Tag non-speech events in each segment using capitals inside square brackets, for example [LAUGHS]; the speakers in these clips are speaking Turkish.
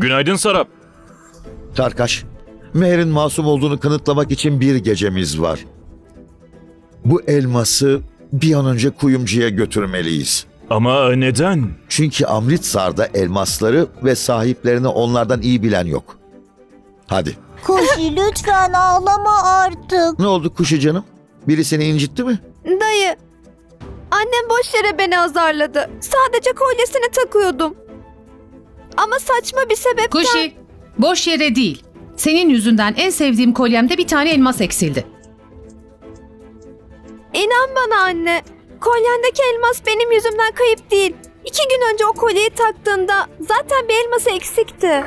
Günaydın Sarap. Tarkaş, Meher'in masum olduğunu kanıtlamak için bir gecemiz var. Bu elması bir an önce kuyumcuya götürmeliyiz. Ama neden? Çünkü Amritsar'da elmasları ve sahiplerini onlardan iyi bilen yok. Hadi. Kuşi lütfen ağlama artık. Ne oldu kuşu canım? Biri seni incitti mi? Dayı, annem boş yere beni azarladı. Sadece kolyesini takıyordum. Ama saçma bir sebepten... Kuşi, boş yere değil. Senin yüzünden en sevdiğim kolyemde bir tane elmas eksildi. İnan bana anne. Kolyendeki elmas benim yüzümden kayıp değil. İki gün önce o kolyeyi taktığında zaten bir elması eksikti.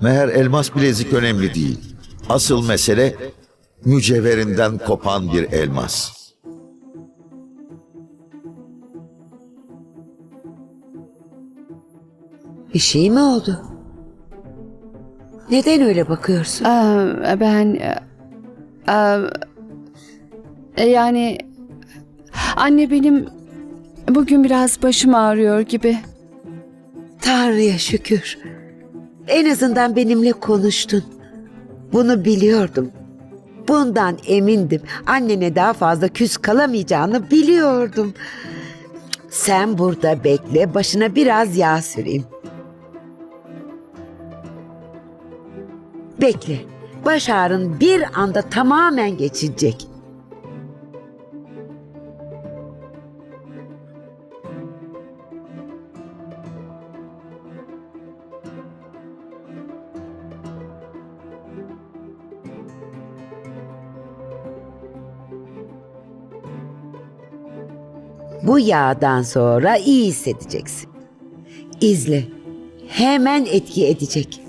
Meğer elmas bilezik önemli değil. Asıl mesele mücevherinden kopan bir elmas. Bir şey mi oldu? Neden öyle bakıyorsun? Aa, ben aa, e, yani anne benim bugün biraz başım ağrıyor gibi. Tanrı'ya şükür. En azından benimle konuştun. Bunu biliyordum. Bundan emindim. Annene daha fazla küs kalamayacağını biliyordum. Sen burada bekle, başına biraz yağ süreyim. Bekle. Baş ağrın bir anda tamamen geçecek. Bu yağdan sonra iyi hissedeceksin. İzle. Hemen etki edecek.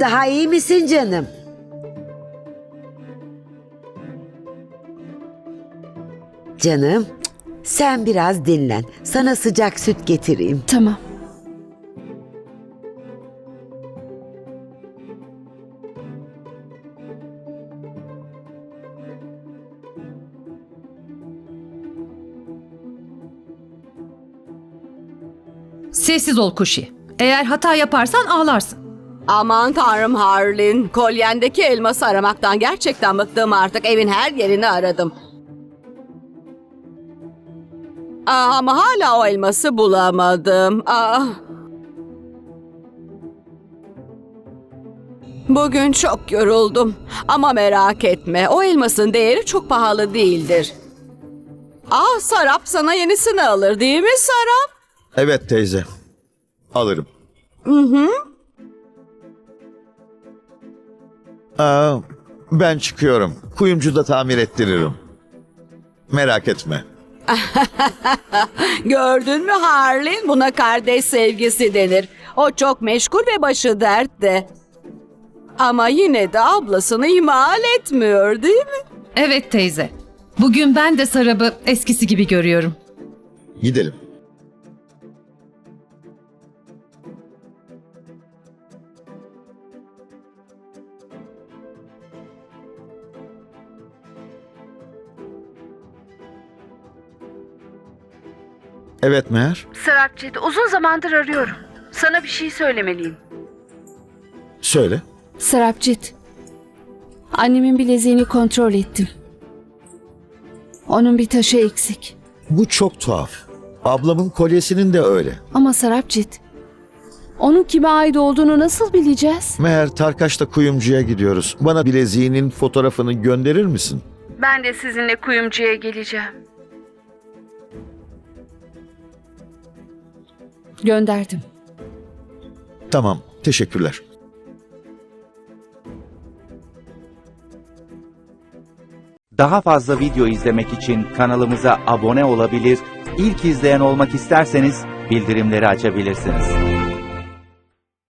Daha iyi misin canım? Canım, sen biraz dinlen. Sana sıcak süt getireyim. Tamam. Sessiz ol Kuşi. Eğer hata yaparsan ağlarsın. Aman tanrım Harlin, kolyendeki elması aramaktan gerçekten bıktım artık. Evin her yerini aradım. Aa, ama hala o elması bulamadım. Aa. Bugün çok yoruldum. Ama merak etme, o elmasın değeri çok pahalı değildir. Aa, Sarap sana yenisini alır değil mi Sarap? Evet teyze. Alırım. Aa, ben çıkıyorum. Kuyumcuda tamir ettiririm. Merak etme. [LAUGHS] Gördün mü Harlin? Buna kardeş sevgisi denir. O çok meşgul ve başı dertte. Ama yine de ablasını ihmal etmiyor değil mi? Evet teyze. Bugün ben de Sarab'ı eskisi gibi görüyorum. Gidelim. Evet Meğer. Sarapcığım uzun zamandır arıyorum. Sana bir şey söylemeliyim. Söyle. Sarapcit. Annemin bileziğini kontrol ettim. Onun bir taşı eksik. Bu çok tuhaf. Ablamın kolyesinin de öyle. Ama Sarapcit, Onun kime ait olduğunu nasıl bileceğiz? Meğer Tarkaş'la kuyumcuya gidiyoruz. Bana bileziğinin fotoğrafını gönderir misin? Ben de sizinle kuyumcuya geleceğim. Gönderdim. Tamam, teşekkürler. Daha fazla video izlemek için kanalımıza abone olabilir, ilk izleyen olmak isterseniz bildirimleri açabilirsiniz.